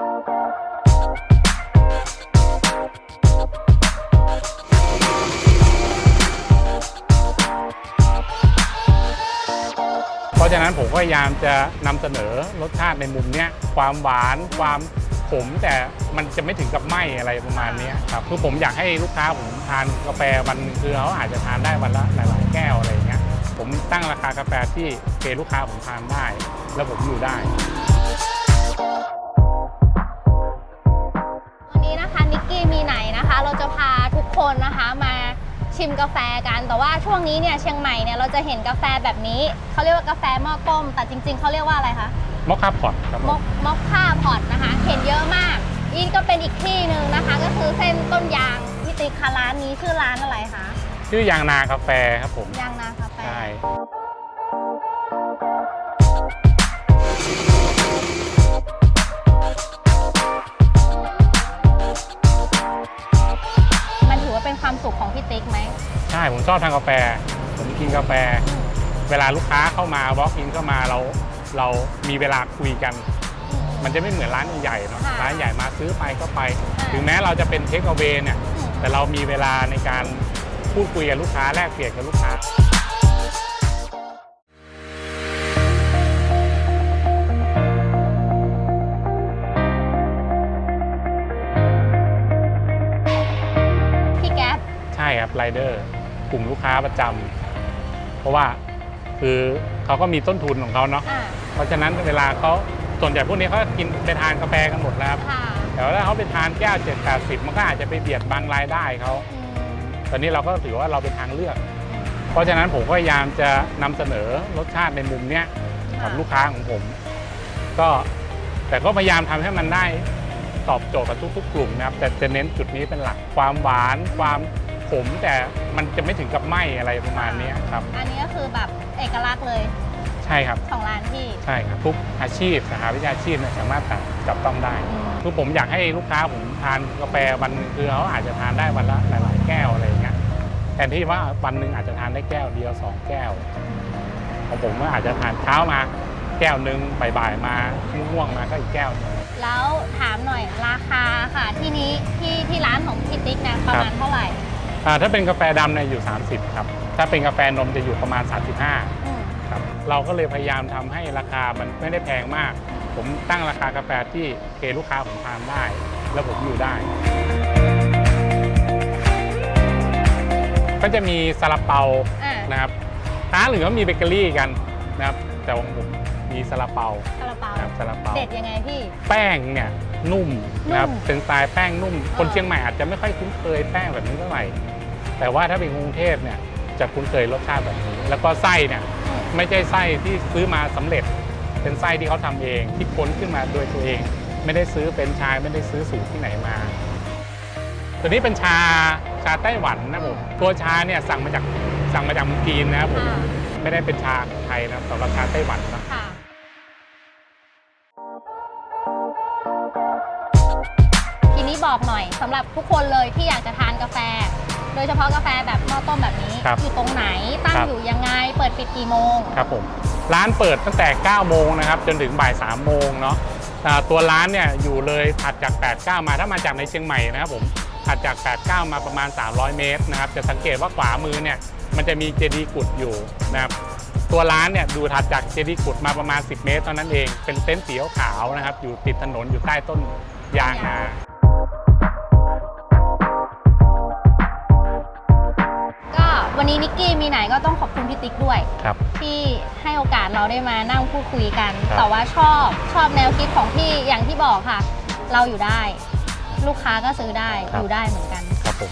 เพราะฉะนั้นผมก็พยายามจะนำเสนอรสชาติในมุมเนี้ยความหวานความขมแต่มันจะไม่ถึงกับไหมอะไรประมาณเนี้ยครับคือผมอยากให้ลูกค้าผมทานกาแฟวันหนึงคือเขาอาจจะทานได้วันละหลายๆแก้วอะไรอย่างเงี้ยผมตั้งราคากาแฟที่เกลูกค้าผมทานได้ แล้วผมอยู่ได้ คนนะคะมาชิมกาแฟกัน แต่ว่าช่วงนี้เนี่ยเชียงใหม่เนี่ยเราจะเห็นกาแฟแบบนี้เขาเรียกว่ากาแฟหม้อต้ม แต่จริง ๆเขาเรียกว่าอะไรคะมอคค่าพอตครับผมมอกมอกค่าพอตนะคะ เห็นเยอะมากอีกก็เป็นอีกที่หนึ่งนะคะ ก็คือเส้นต้นยางพี่ติ๊กคะร้านนี้ชื่อร้านอะไรคะชื่อยางนากาแฟครับผมยางนาคาแฟใช่ อบทานกาแฟ ผมกินกาแฟ เวลาลูกค้าเข้ามาวอล์กอินเข้ามาเราเรามีเวลาคุยกัน มันจะไม่เหมือนร้านใหญ่ๆเนาะค่ะร้านใหญ่มาซื้อไปก็ไปอ่าถึงแม้เราจะเป็นเทคเอาเวเนี่ยอืมแต่เรามีเวลาในการพูดคุยกับลูกค้าแลกเปลี่ยนกับลูกค้า พี่แก๊ปใช่ครับไรเดอร์ กลุ่มลูกค้าประจำเพราะว่าคือเขาก็มีต้นทุนของเขาเนาะอ่าเพราะฉะนั้นเวลาเขาส่วนใหญ่พวกนี้เขากินไปทานกาแฟกันหมดแล้วครับค่ะแต่ว่าถ้าเขาไปทานแก้ว7 8 0มันก็อาจจะไปเบียดบังรายได้เขาอืมตอนนี้เราก็ถือว่าเราเป็นทางเลือก เพราะฉะนั้นผมก็พยายามจะนำเสนอรสชาติในมุมเนี้ยกับลูกค้าของผม ก็แต่ก็พยายามทำให้มันได้ตอบโจทย์กับทุกๆกลุ่มนะครับ แต่จะเน้นจุดนี้เป็นหลักความหวาน ความ ขมแต่มันจะไม่ถึงกับไหมอะไรประมาณเนี้ยครับ อันนี้ก็คือแบบเอกลักษณ์เลย ใช่ครับของร้านพี่ ใช่ครับทุกอาชีพสาขาวิชาชีพเนี่ยสามารถจับต้องได้อืมคือผมอยากให้ลูกค้าผมทานกาแฟวันหนึงคือเขาอาจจะทานได้วันละหลาย ๆ แก้วอะไรอย่างเงี้ยแทนที่ว่าวันหนึ่งอาจจะทานได้แก้วเดียวสองแก้วของผมก็อาจจะทานเช้ามาแก้วหนึ่งบ่ายๆมาง่วงๆมาก็อีกแก้วหนึ่งแล้วถามหน่อยราคาค่ะที่นี้ที่ที่ร้านของพี่ติ๊ก ถ้าเป็นกาแฟดำเนี่ยอยู่ 30 ครับ ถ้าเป็นกาแฟนมจะอยู่ประมาณ 35อืมครับ เราก็เลยพยายามทำให้ราคามันไม่ได้แพงมาก ผมตั้งราคากาแฟที่เกลูกค้าผมทานได้ แล้วผมอยู่ได้ ก็จะมีซาลาเปาอ่านะครับร้านอื่นก็มีเบเกอรี่กันนะครับ แต่ของผมมีซาลาเปาซาลาเปานะครับซาลาเปาเด็ดยังไงพี่ แป้งเนี่ย นุ่มนะครับนุ่มเป็นสไตล์แป้งนุ่ม คนอ่าเชียงใหม่อาจจะไม่ค่อยคุ้นเคยแป้งแบบนี้เท่าไหร่แต่ว่าถ้าเป็นกรุงเทพเนี่ยจะคุ้นเคยรสชาติแบบนี้ แล้วก็ไส้เนี่ยอืมไม่ใช่ไส้ที่ซื้อมาสำเร็จ เป็นไส้ที่เขาทำเองที่ค้นขึ้นมาโดยตัวเอง ไม่ได้ซื้อเป็นชายไม่ได้ซื้อสูตรที่ไหนมา ตัวนี้เป็นชาชาไต้หวันนะผมตัวชาเนี่ยสั่งมาจากสั่งมาจากเมืองจีนนะครับผมค่ะไม่ได้เป็นชาไทยนะครับสำหรับชาไต้หวันนะ ค่ะทีนี้บอกหน่อยสำหรับทุกคนเลยที่อยากจะทานกาแฟ โดยเฉพาะกาแฟแบบหม้อต้มแบบนี้ ครับอยู่ตรงไหนตั้งครับ อยู่ยังไง เปิดปิดกี่โมง ครับผมร้านเปิดตั้งแต่ 9 โมงนะครับจนถึงบ่าย 3 โมงเนาะอ่าตัวร้านเนี่ยอยู่เลยถัดจาก 89 มาถ้ามาจากในเชียงใหม่นะครับผมถัดจาก 89 มาประมาณ 300 เมตรนะครับจะสังเกตว่าขวามือเนี่ยมันจะมีเจดีย์กุดอยู่นะครับตัวร้านเนี่ยดูถัดจากเจดีย์กุดมาประมาณ 10 เมตรเท่านั้นเอง เป็นเต็นท์สีขาวๆนะครับอยู่ติดถนนอยู่ใต้ต้นยางนา นนี้นิกกี้มีไหนก็ต้องขอบคุณพี่ติ๊กด้วย ครับ ที่ให้โอกาสเราได้มานั่งพูดคุยกัน ครับ แต่ว่าชอบชอบแนวคิดของพี่อย่างที่บอกค่ะ เราอยู่ได้ ลูกค้าก็ซื้อได้ครับอยู่ได้เหมือนกัน ครับผม